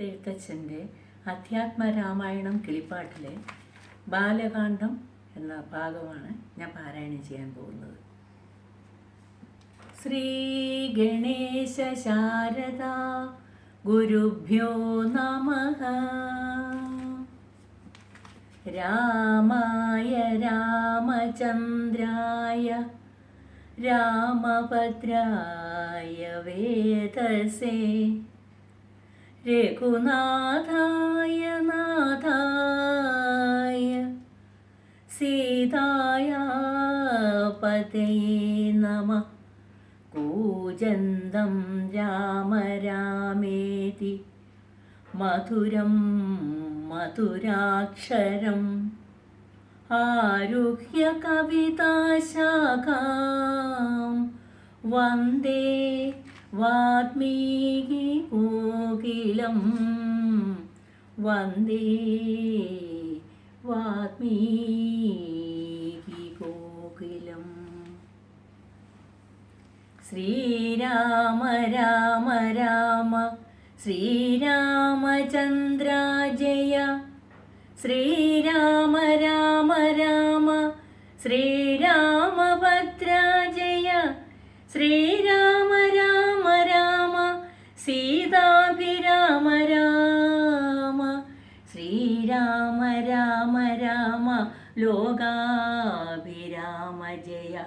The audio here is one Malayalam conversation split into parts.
എഴുത്തച്ഛന്റെ അധ്യാത്മരാമായണം കിളിപ്പാട്ടിലെ ബാലകാന്ഡം എന്ന ഭാഗമാണ് ഞാൻ പാരായണം ചെയ്യാൻ പോകുന്നത്. ശ്രീ ഗണേശ ശാരദ ഗുരുഭ്യോ നമ. രാമായ രാമചന്ദ്രായ രാമഭദ്രായ വേദസേ. രഘുനാഥായ നാഥായ സീതായ പതയേ നമ. കൂജന്തം രാമ രാമേതി മധുരം മധുരാക്ഷരം. ആരുഹ്യ കവിതാശാഖാം. വന്ദേ വാത്മീകി കോകിലം വന്ദേ വാത്മീകി കോകിലം ശ്രീരാമ രാമ രാമ ശ്രീരാമചന്ദ്ര ജയ. ശ്രീരാമ രാമ രാമ ശ്രീരാമഭദ്ര ശ്രീരാമ രാമ രാമ ലോകാഭിരാമ ജയ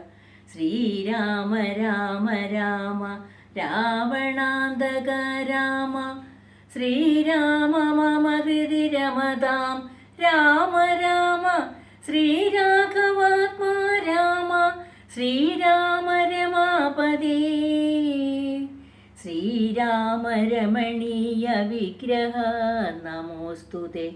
ശ്രീരാമ രാമ രാമ രാവണാന്തക രാമ. ശ്രീരാമ മമ ഹൃതി രമതാം. രാമ രാമ ശ്രീരാഘവാത്മാ രാമ. ശ്രീരാമ രമാപതി. ശ്രീരാമ രമണീയ വിഗ്രഹ നമോസ്തുതേ.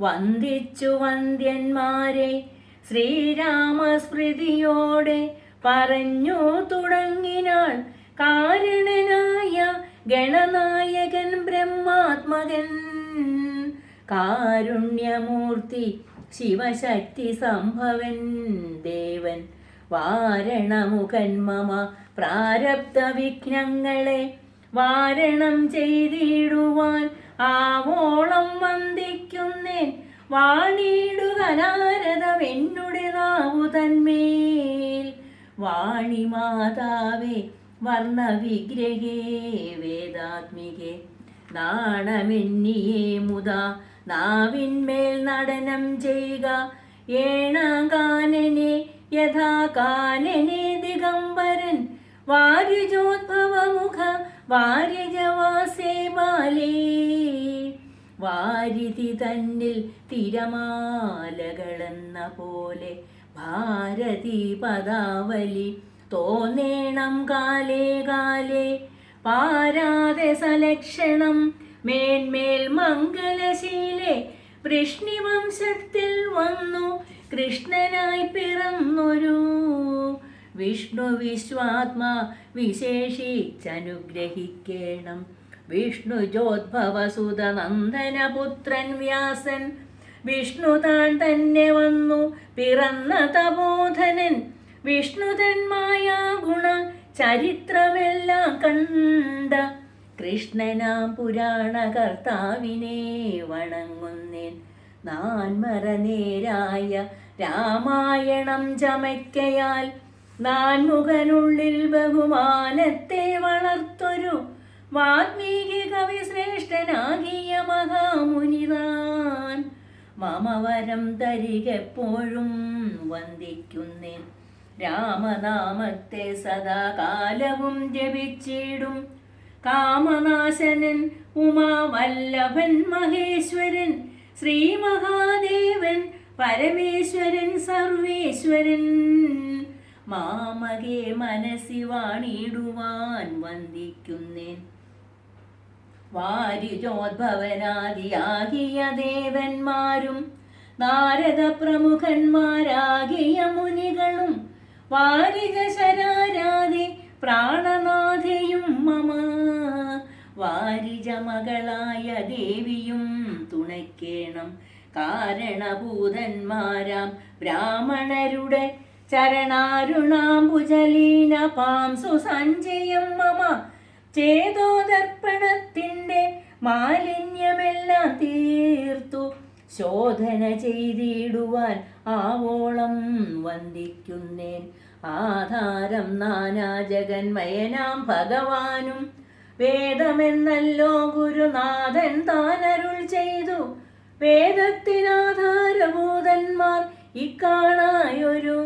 വന്ദിച്ചു വന്ദ്യന്മാരെ ശ്രീരാമസ്മൃതിയോടെ പറഞ്ഞു തുടങ്ങിനാൾ. കാരണനായ ഗണനായകൻ ബ്രഹ്മാത്മകൻ. കാരുണ്യമൂർത്തി ശിവശക്തി സംഭവൻ. ദേവൻ വാരണമുഖൻ മമ പ്രാരബ്ധ വിഘ്നങ്ങളെ വാരണം ചെയ്തിടുവാൻ ആവോളം വന്ദിക്കുന്നേൻ. വാണിയിടുക നാരദമെന്നുടെ നാവു തന്മേൽ. വാണി മാതാവേ വർണവിഗ്രഹേ വേദാത്മികേ നാണമെന്നിയേ മുതാ നാവിന്മേൽ നടനം ചെയ്യുക. ഏണാകാനനെ യഥാ കാനനെ ദിഗംബരൻ. വാര്യജോദ്ഭവമുഖ വാര്യജവാസേ മാലേ. വാരിതി തന്നിൽ തിരമാലകളെന്ന പോലെ ഭാരതി പദാവലി. തോന്നേണം കാലേ കാലേ. പാരാതെ സലക്ഷണം മേന്മേൽ മംഗലശീലെ. വൃഷ്ണിവംശത്തിൽ വന്നു കൃഷ്ണനായി പിറന്നൊരു വിഷ്ണു വിശ്വാത്മാ വിശേഷിച്ചനുഗ്രഹിക്കേണം. വിഷ്ണു ജോദ്ഭവസുത നന്ദനപുത്രൻ വ്യാസൻ. വിഷ്ണു താൻ തന്നെ വന്നു പിറന്ന തബോധനൻ വിഷ്ണു തന്മായ ഗുണ ചരിത്രമെല്ലാം കണ്ട. കൃഷ്ണനാം പുരാണ കർത്താവിനെ വണങ്ങുന്നേൻ. നാൻമറ നേരായ രാമായണം ചമയ്ക്കയാൽ നാൻമുഖനുള്ളിൽ ബഹുമാനത്തെ വളർത്തൊരു വാത്മീകി കവി ശ്രേഷ്ഠനാകിയ മഹാമുനിതാൻ. മമവരം തരികെപ്പോഴും വന്ദിക്കുന്നേൻ രാമനാമത്തെ സദാകാലവും ജപിച്ചിടും. കാമനാശനൻ ഉമാവല്ലഭൻ മഹേശ്വരൻ ശ്രീ മഹാദേവൻ പരമേശ്വരൻ സർവേശ്വരൻ. മാമകെ മനസ്സി വാണിടുവാൻ വന്ദിക്കുന്നേൻ. വാരിജോദ്ഭവനാദിയാകിയ ദേവന്മാരും നാരദ പ്രമുഖന്മാരാകിയ മുനികളും വാരിക ശരാരാതി പ്രാണനാഥയും മമ. വാരിജ മകളായ ദേവിയും തുണയ്ക്കേണം. കാരണഭൂതന്മാരാം ബ്രാഹ്മണരുടെ ചരണാരുണാംബുജലീന പാംസു സഞ്ജയം മമ. ചേതോദർപ്പണത്തിന്റെ മാലിന്യമെല്ലാം തീർത്തു. ശോധന ചെയ്തിടുവാൻ ആവോളം വന്ദിക്കുന്നേൻ. ആധാരം നാനാ ജഗന്മയനാം ഭഗവാനും. വേദമെന്നല്ലോ ഗുരുനാഥൻ താനരുൾ ചെയ്തു. വേദത്തിനാധാരഭൂതന്മാർ ഇക്കാണായൊരു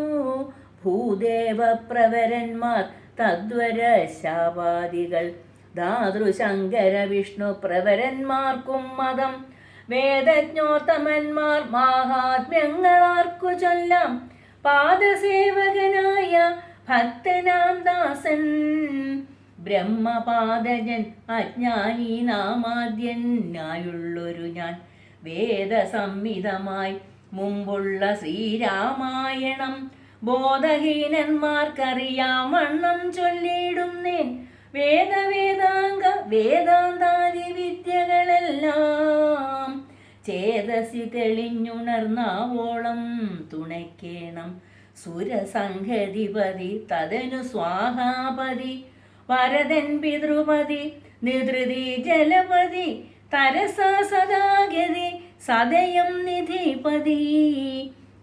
ഭൂദേവപ്രവരന്മാർ തദ്വര ശാവാദികൾ ധാതൃശങ്കര വിഷ്ണു പ്രവരന്മാർക്കും മതം. വേദജ്ഞോത്തമന്മാർ മാഹാത്മ്യങ്ങളാർക്കു ചൊല്ലാം. പാദസേവകനായ ഭക്തനാം ദാസൻ. ബ്രഹ്മപാദജൻ അജ്ഞാനി നാമാദ്യനായുള്ളൊരു ഞാൻ. വേദസംഹിതമായി മുമ്പുള്ള ശ്രീരാമായണം. ബോധഹീനന്മാർക്കറിയാമണ്ണം ചൊല്ലിയിടുന്നേൻ വേദവേദാംഗ വേദാന്താദി വിദ്യകളെല്ലാം ചേതസി തെളിഞ്ഞുണർന്നാവോളം തുണയ്ക്കേണം. സുരസംഘതിപതി തതനു സ്വാഹാപതി വരദൻ പിതൃപതി നിതൃതി ജലപതി തരസ സദാഗതി സദയം നിധിപതി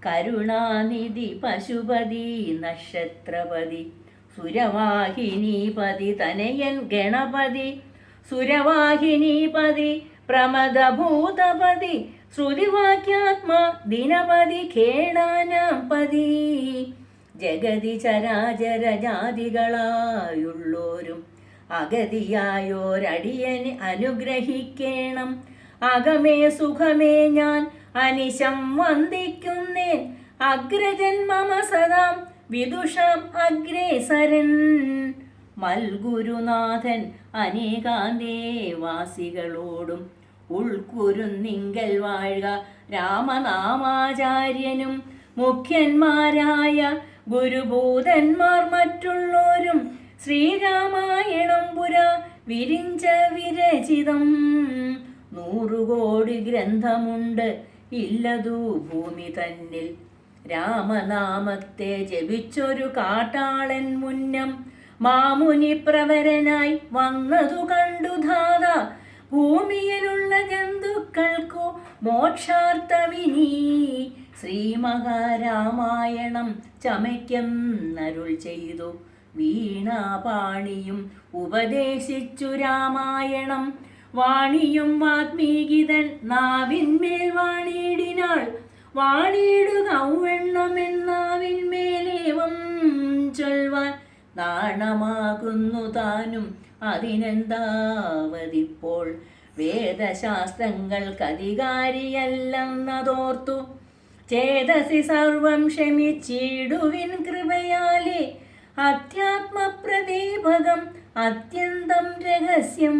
കരുണാനിധി പശുപതി നക്ഷത്രപതി. സുരവാഹിനീപതി തനയൻ ഗണപതി സുരവാഹിനീപതി പ്രമദഭൂതപതി ശ്രുതിവാക്യാത്മ ദിനപതി ഖേടാനാം പതി ജഗതി ചരാചര ജാതികളായുള്ളോരും അഗതിയായോരടിയന് അനുഗ്രഹിക്കേണം. അകമേ സുഖമേ ഞാൻ അനിശം വന്ദിക്കുന്നേൻ. അഗ്രജൻ മമ സദാം വിദുഷം അഗ്രേസരൻ മൽഗുരുനാഥൻ അനേകാന്തേവാസികളോടും ഉൾക്കുരുന്നിങ്കൽ വാഴുക രാമനാമാചാര്യനും മുഖ്യന്മാരായ ഗുരുഭൂതന്മാർ മറ്റുള്ളോരും ശ്രീരാമായണം പുര വിരിഞ്ച വിരചിതം. നൂറുകോടി ഗ്രന്ഥമുണ്ട്. ഇല്ലതു ഭൂമി തന്നിൽ. രാമനാമത്തെ ജപിച്ചൊരു കാട്ടാളൻ മുന്നം മാമുനി പ്രവരനായി വന്നതു കണ്ടു ധാത. ഭൂമിയിലുള്ള ജന്തുക്കൾക്കു മോക്ഷാർത്ഥമിനി. ശ്രീമഹാരാമായണം ചമയ്ക്കെന്നരുൾ ചെയ്തു. വീണാപാണിയും ഉപദേശിച്ചു രാമായണം. വാണിയും വാത്മീകിതൻ നാവിന്മേൽ വാണിയിടിനാൾ. വാണിയിടുക ഔവെണ്ണമെന്നാവിന്മേലേവം ചൊൽവാൻ നാണമാകുന്നു താനും. അതിനെന്താവതിപ്പോൾ? വേദശാസ്ത്രങ്ങൾക്കധികാരിയല്ലെന്നതോർത്തു. ചേതസി സർവം ക്ഷമിച്ചിടുവിൻ കൃപയാലേ. അധ്യാത്മപ്രദീപകം അത്യന്തം രഹസ്യം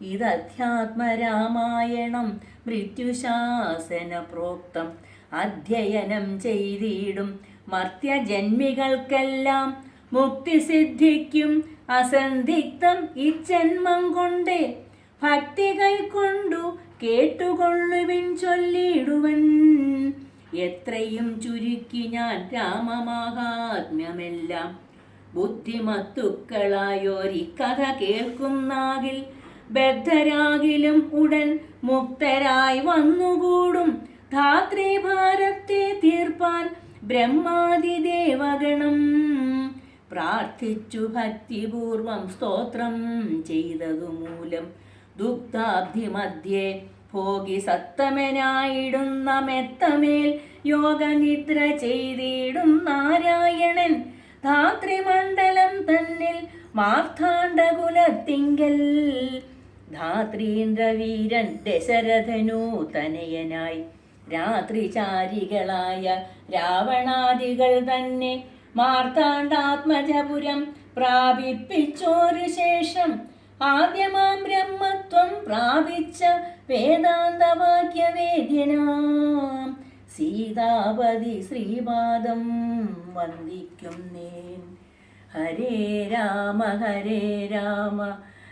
ഇതധ്യാത്മരാമായണം മൃത്യുശാസന പ്രോക്തം അധ്യയനം ചെയ്തിടും മർത്യജന്മികൾക്കെല്ലാം മുക്തി സിദ്ധിക്കും അസന്ധിഗ്ധം ഇജന്മം കൊണ്ടേ ഭക്തി കൈക്കൊണ്ടു കേട്ടുകൊള്ളുവിൻ ചൊല്ലിടുവൻ. എത്രയും ചുരുക്കി ഞാൻ രാമമാഹാത്മ്യമെല്ലാം ബുദ്ധിമത്തുക്കളായോരിക്കഥ കേൾക്കുന്നാകിൽ ബദ്ധരാകിലും ഉടൻ മുക്തരായി വന്നുകൂടും. ധാത്രീഭാരത്തെ തീർപ്പാൻ ബ്രഹ്മാതിദേവഗണം പ്രാർത്ഥിച്ചു ഭക്തിപൂർവം സ്തോത്രം ചെയ്തതു മൂലം ദുഗ്ധാബ്ധി മധ്യേ ഭോഗി സത്തമനായിടുന്ന മെത്തമേൽ യോഗനിദ്ര ചെയ്തിടും നാരായണൻ. ധാത്രിമണ്ഡലം തന്നിൽ മാർത്താണ്ഡകുലത്തിങ്കൽ ധാത്രീന്ദ്രവീരൻ ദശരഥനു തനയനായി. രാത്രിചാരികളായ രാവണാദികൾ തന്നെ മാർത്താണ്ഡാത്മജപുരം പ്രാപിപ്പിച്ചോരു ശേഷം ആദ്യമാം ബ്രഹ്മത്വം പ്രാപിച്ച വേദാന്തവാക്യവേദ്യനാം. സീതാപതി ശ്രീപാദം വന്ദിക്കും നേൻ ഹരേ രാമ ഹരേ രാമ.